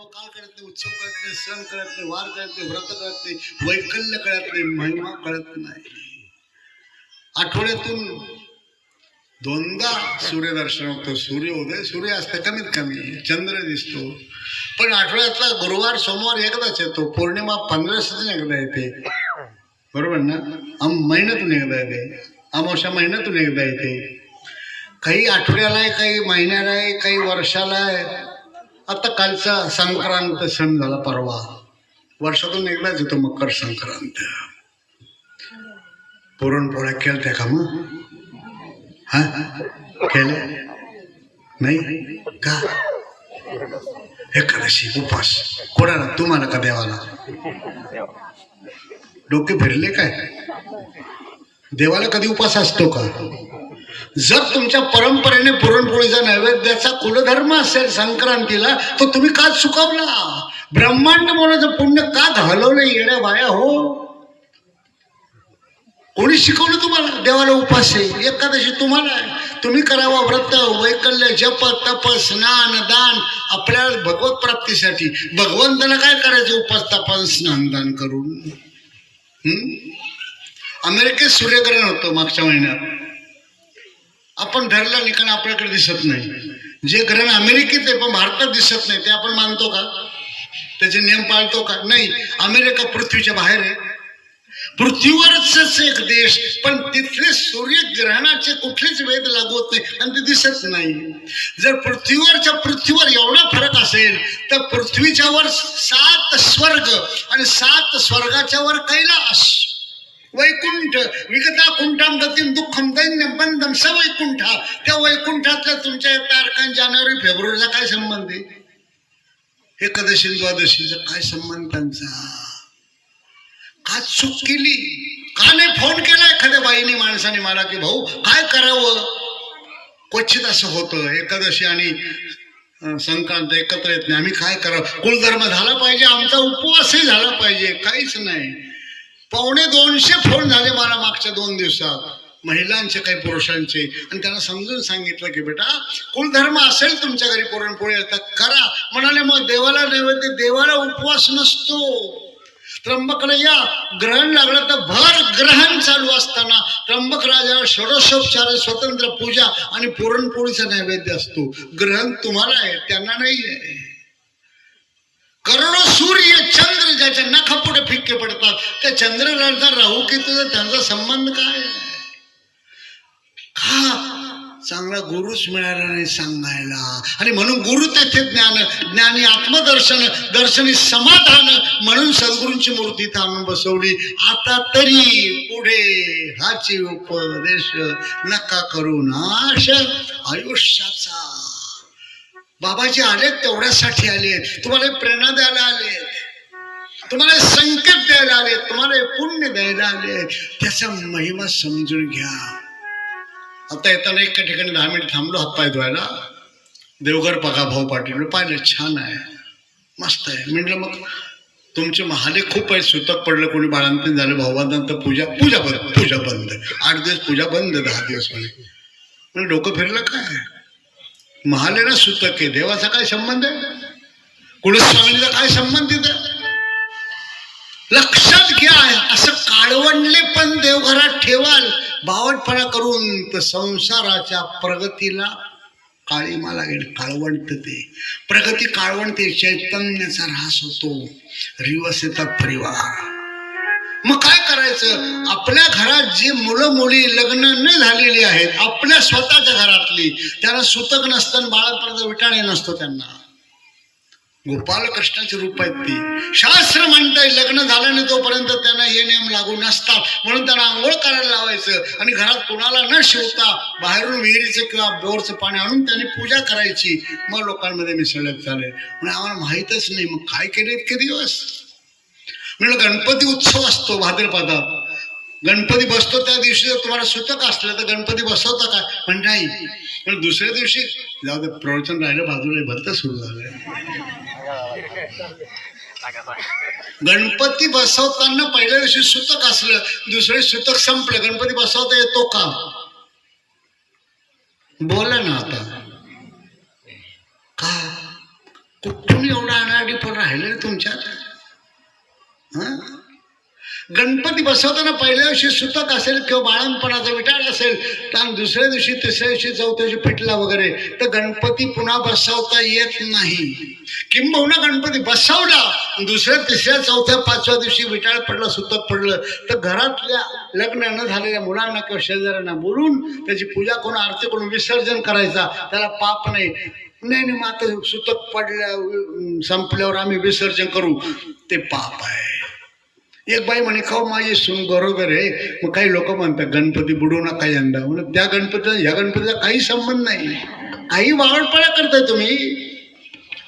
पर्व काळ कळत नाही उत्सव कळत नाही सण कळत नाही वार कळत नाही व्रत कळत नाही वैकल्य कळत नाही महिमा कळत नाही. आठवड्यातून दोनदा सूर्यदर्शन होतं. सूर्योदय सूर्य असतं कमीत कमी. चंद्र दिसतो. पण आठवड्यातला गुरुवार सोमवार एकदाच येतो. पौर्णिमा पंधराशेच एकदा येते. बरोबर ना? आम महिन्यातून एकदा येते. अमावस्या महिन्यातून एकदा येते. काही आठवड्याला आहे काही महिन्याला आहे काही वर्षाला आहे. आता कालचा संक्रांत सण झाला परवा. वर्षातून एकदाच येतो मकर संक्रांत. पुरणपोळ्या केलत्या का मग? हा? केल्या नाही? का? एकादशी उपास कोणाला? तुम्हाला का देवाला? डोके फिरले काय? देवाला कधी उपास असतो का? जर तुमच्या परंपरेने पुरणपोळीचा नैवेद्याचा कुलधर्म असेल संक्रांतीला तर तुम्ही का चुकवला? ब्रह्मांड मोलाचं पुण्य का घालवलं येण्या बाया हो? कोणी शिकवलं तुम्हाला? देवाला उपास आहे एकादशी तुम्हाला तुम्ही करावा व्रत वैकल्य जप तप स्नान दान आपल्या भगवत प्राप्तीसाठी. भगवंताला काय करायचं? उपास तपान स्नान दान करून. अमेरिकेत सूर्यग्रहण होतं मागच्या महिन्यात. आपण धरला निकाल आपल्याकडे दिसत नाही. जे ग्रहण अमेरिकेत आहे पण भारतात दिसत नाही ते आपण मानतो का? त्याचे नियम पाळतो का? नाही. अमेरिका पृथ्वीच्या बाहेर आहे. पृथ्वीवरच एक देश पण तिथले सूर्यग्रहणाचे कुठलेच वेद लागू होत नाही आणि ते दिसत नाही. जर पृथ्वीवरच्या पृथ्वीवर एवढा फरक असेल तर पृथ्वीच्या वर सात स्वर्ग आणि सात स्वर्गाच्या वर कैलास. वैकुंठ. विगता कुंठाम गतीम दुःखम दैन्यम बंधम स वैकुंठा त्या वैकुंठातल्या तुमच्या तारखां जानेवारी फेब्रुवारीचा काय संबंध आहे? एकादशी द्वादशीचा काय संबंध त्यांचा? का चूक केली. का नाही फोन केला एखाद्या बाईने माणसाने मला की भाऊ काय करावं? क्वचित असं होतं. एकादशी आणि संक्रांत एकत्र येत नाही. आम्ही काय करावं? कुलधर्म झाला पाहिजे. आमचा उपवासही झाला पाहिजे. काहीच नाही. पावणे दोनशे फोन झाले मला मागच्या दोन दिवसात. महिलांचे काही पुरुषांचे. आणि त्यांना समजून सांगितलं की बेटा कुलधर्म असेल तुमच्या घरी पुरणपोळी येतात करा. म्हणाले मग देवाला नैवेद्य देवाला उपवास नसतो. त्र्यंबकला या ग्रहण लागलं तर भर ग्रहण चालू असताना त्र्यंबक राजाला षोडशोपचार स्वतंत्र पूजा आणि पुरणपोळीचा नैवेद्य असतो. ग्रहण तुम्हाला आहे त्यांना नाही आहे करोडो सूर्य चंद्र ज्याच्या नखापुढे फिक्के पडतात त्या चंद्रराजा राहू की त्यांचा संबंध काय हा चांगला गुरुच मिळाला नाही सांगायला. आणि म्हणून गुरु तेथे ज्ञान ज्ञानी आत्मदर्शन दर्शनी समाधान म्हणून सद्गुरूंची मूर्ती थांबून आणून बसवली. आता तरी पुढे हाची उपदेश नका करू नाश. आयुष्याचा बाबाजी आले तेवढ्यासाठी आले तुम्हाला प्रेरणा द्यायला आले तुम्हाला संकट द्यायला आले तुम्हाला पुण्य द्यायला आले त्याचा महिमा समजून घ्या. आता येताना एका ठिकाणी दहा मिनिट थांबलो हातपाय धुवायला. देवघर बघा भाऊ पाटील. पाहिलं छान आहे. मस्त आहे. म्हणलं मग तुमचे महाले खूप आहेत. सुतक पडलं कोणी बाळांतन झालं भाऊबांधांत पूजा. पूजा बंद. पूजा बंद. आठ दिवस पूजा बंद दहा दिवस म्हणे. म्हणजे डोकं फिरलं काय? महालेना सुतक आहे देवाचा काय संबंध आहे? कुलस्वामीचा काय संबंध तिथे लक्षात घ्या असं काळवंडले पण देवघरात ठेवाल. बावटपणा करून तर संसाराच्या प्रगतीला काळीमाला लागेल काळवंट ते. प्रगती काळवंटते चैतन्याचा ऱ्हास होतो. रिवस येतात परिवार. मग काय करायचं? आपल्या घरात जी मुलं मुली लग्न न झालेली आहेत आपल्या स्वतःच्या घरातली त्यांना सुतक नसतं बाळापर्यंत विटाणे नसतो त्यांना. गोपाल कृष्णाचे रूप आहेत ती. शास्त्र म्हणतंय लग्न झालं नाही तोपर्यंत त्यांना हे नियम लागू नसतात. म्हणून त्यांना आंघोळ करायला लावायचं आणि घरात कुणाला न शिवता बाहेरून विहिरीचं किंवा बोरचं पाणी आणून त्यांनी पूजा करायची. मग लोकांमध्ये मिसळत चालेल. म्हणून आम्हाला माहीतच नाही मग काय केले इतके दिवस? म्हणलं गणपती उत्सव असतो भाद्रपदात गणपती बसतो त्या दिवशी जर तुम्हाला सुतक असलं तर गणपती बसवता काय पण नाही. पण दुसऱ्या दिवशी जाऊ दे प्रवचन राहिलं बाजूला भरत सुरू झालं. गणपती बसवताना पहिल्या दिवशी सुतक असलं दुसरे सूतक सुतक संपलं गणपती बसवता येतो का? बोला ना आता. का? कुठून एवढा अनाडी पण राहिले तुमच्यात? गणपती बसवताना पहिल्या दिवशी सुतक असेल किंवा बाळणपणाचा विटाळ असेल तर आणि दुसऱ्या दिवशी तिसऱ्या दिवशी चौथ्या दिवशी पिटला वगैरे तर गणपती पुन्हा बसवता येत नाही. किंबहुना गणपती बसवला दुसऱ्या तिसऱ्या चौथ्या पाचव्या दिवशी विटाळ पडलं सुतक पडलं तर घरातल्या लग्न न झालेल्या मुलांना किंवा शेजाऱ्यांना बोलून त्याची पूजा करून आरती करून विसर्जन करायचा. त्याला पाप नाही. नाही नाही मात सुतक पडल्या संपल्यावर आम्ही विसर्जन करू. ते पाप आहे. एक बाई म्हणे खाऊ माझी सून बरोबर आहे. मग काही लोक म्हणतात गणपती बुडवू नका यंदा. म्हणून त्या गणपतीचा ह्या गणपतीचा काही संबंध नाही. काही वावडपणा करताय तुम्ही.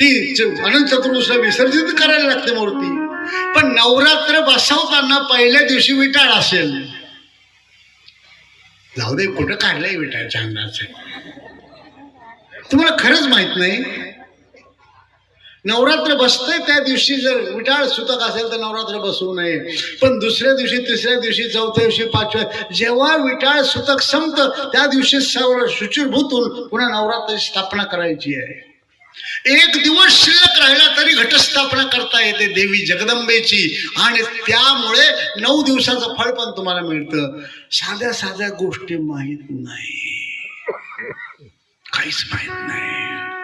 ती च- अनंत चतुर्दशीला विसर्जित करायला लागते मूर्ती. पण नवरात्र बसवताना पहिल्या दिवशी विटाळ असेल. जाऊ दे कुठं काढलंय विटाळच्या अंगाचं तुम्हाला खरंच माहीत नाही? नवरात्र बसतंय त्या दिवशी जर विटाळ सुतक असेल तर नवरात्र बसवू नये. पण दुसऱ्या दिवशी तिसऱ्या दिवशी चौथ्या दिवशी पाचव्या जेव्हा विटाळ सुतक संपतं त्या दिवशी सर्व शुचिरभूतून पुन्हा नवरात्राची स्थापना करायची आहे. एक दिवस शिल्लक राहिला तरी घटस्थापना करता येते देवी जगदंबेची. आणि त्यामुळे नऊ दिवसाचं फळ पण तुम्हाला मिळतं. साध्या साध्या गोष्टी माहीत नाही. काहीच माहीत नाही.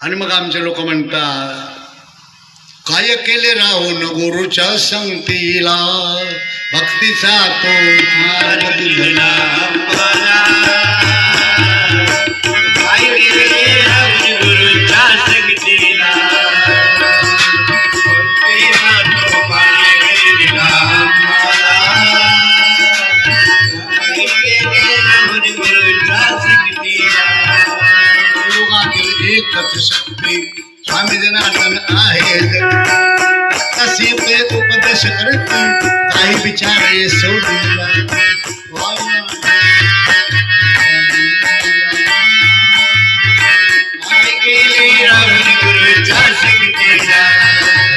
आणि मग आमचे लोक म्हणतात काय केले राहून गुरुच्या संगतीला? भक्तीचा तो सीते उपदेश करती काही विचारे सोडून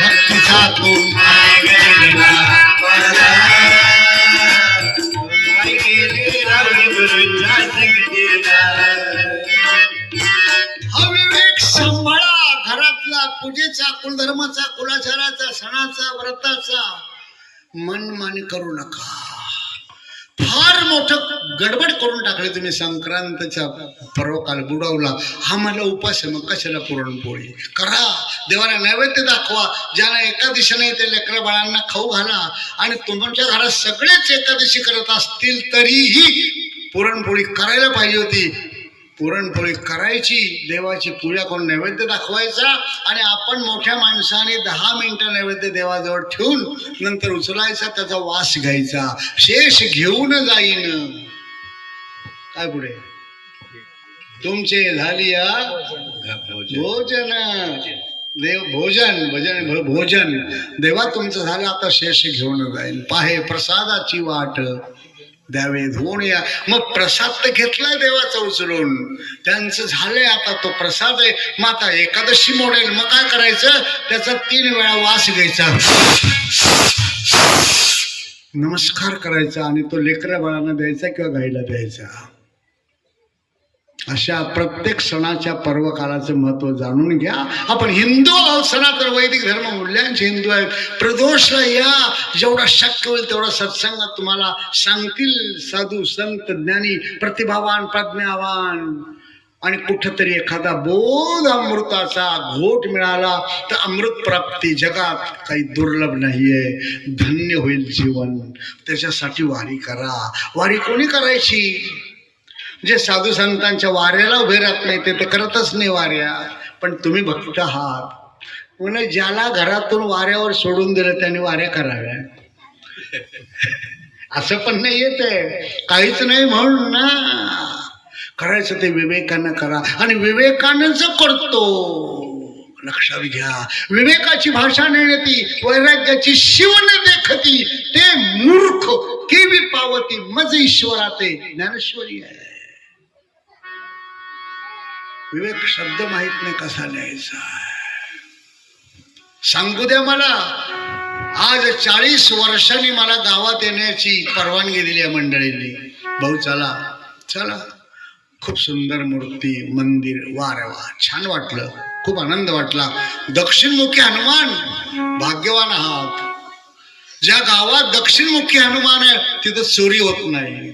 भक्ती तो कुलधर्माचा कुलाचाराचा सणाचा व्रताचा मनमानी करू नका. फार मोठं गडबड करून टाकले तुम्ही संक्रांतच्या पर्वकाल बुडवला. हा मला उपास आहे मग कशाला पुरणपोळी? करा. देवाला नैवेद्य दाखवा. ज्याला एकादशी नाही ते लेकरा बाळांना खाऊ घाला आणि तुमच्या घरात सगळेच एकादशी करत असतील तरीही पुरणपोळी करायला पाहिजे होती. पुरणपोळी करायची देवाची पूजा करून नैवेद्य दाखवायचा आणि आपण मोठ्या माणसाने दहा मिनिटं नैवेद्य देवाजवळ ठेवून नंतर उचलायचा त्याचा वास घ्यायचा. शेष घेऊन जाईन. काय पुढे? तुमचे झाली भोजन. देव भोजन भजन भ- भोजन. देवा तुमचं झालं आता शेष घेऊन जाईल पाहे प्रसादाची वाट. द्यावे धुवून या. मग प्रसाद तर घेतलाय देवाचा उचलून. त्यांचं झालंय आता तो प्रसाद आहे. मग आता एकादशी मोडेल. मग काय करायचं? त्याचा तीन वेळा वास घ्यायचा. नमस्कार करायचा आणि तो लेकरा बाळांना द्यायचा किंवा गाईला द्यायचा. अशा प्रत्येक सणाच्या पर्वकालाचं महत्त्व जाणून घ्या. आपण हिंदू आहोत सणातर वैदिक धर्म मूल्यांचे हिंदू आहेत. प्रदोषला या जेवढा शक्य होईल तेवढा सत्संगात तुम्हाला सांगतील. साधू संत ज्ञानी प्रतिभावान प्रज्ञावान. आणि कुठंतरी एखादा बोध अमृताचा घोट मिळाला तर अमृत प्राप्ती जगात काही दुर्लभ नाहीये. धन्य होईल जीवन. त्याच्यासाठी वारी करा. वारी कोणी करायची? जे साधू संतांच्या वाऱ्याला उभे राहत नाही ते तर करतच नाही वाऱ्या. पण तुम्ही भक्त आहात. म्हणजे ज्याला घरातून वाऱ्यावर सोडून दिलं त्याने वाऱ्या कराव्या. असं पण नाही येत आहे. काहीच नाही म्हणून ना. करायचं ते विवेकानं करा. आणि विवेकानंच करतो लक्षात घ्या. विवेकाची भाषा नेणती वैराग्याची शिवण देखती. ते मूर्ख केवी पावती मज ईश्वरा ते ज्ञानेश्वरी आहे. विवेक शब्द माहीत नाही कसा लिहायचा सांगू द्या मला आज चाळीस वर्षांनी मला गावात येण्याची परवानगी दिली आहे मंडळींनी. भाऊ चला चला. खूप सुंदर मूर्ती मंदिर वा रे वा छान वाटलं. खूप आनंद वाटला. दक्षिणमुखी हनुमान भाग्यवान आहात. ज्या गावात दक्षिणमुखी हनुमान आहे तिथं चोरी होत नाही.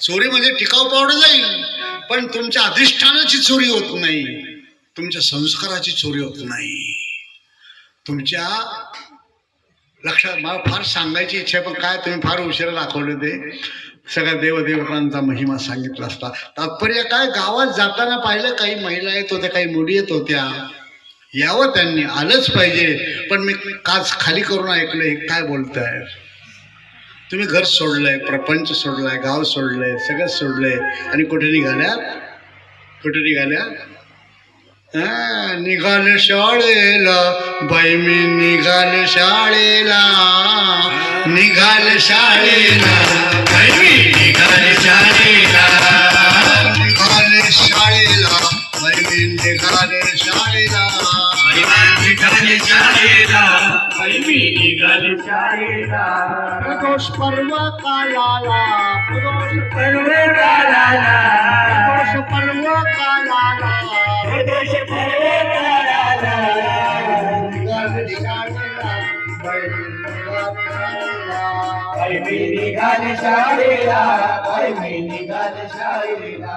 चोरी म्हणजे टिकाऊ पावडं जाईल. पण तुमच्या अधिष्ठानाची चोरी होत नाही. तुमच्या संस्काराची चोरी होत नाही. तुमच्या लक्षात मला फार सांगायची इच्छा पण काय तुम्ही फार उशिरा दाखवले ते. सगळ्या देवदेवतांचा महिमा सांगितला असता. तात्पर्य काय? गावात जाताना पाहिलं काही महिला येत होत्या काही मुली येत होत्या. यावं त्यांनी आलंच पाहिजे. पण मी काच खाली करून ऐकलं हे काय आहे तुम्ही घर सोडलंय प्रपंच सोडलाय गाव सोडलंय सगळं सोडलंय आणि कुठे निघाल्या? कुठे निघाल्या? हा, निघाल शाळेला बाई मी निघाल शाळेला. निघाल शाळेला बाई मी निघाल शाळेला. निघाल शाळेला. बाई मी निघाल शाळेला प्रदोष पर्व कालाला प्रदोष पर्व कालाला प्रदोष पर्व कालाला निघाल शाळेला बाई मी निघाल शाळेला निघाल शाळेला निघाल शाळेला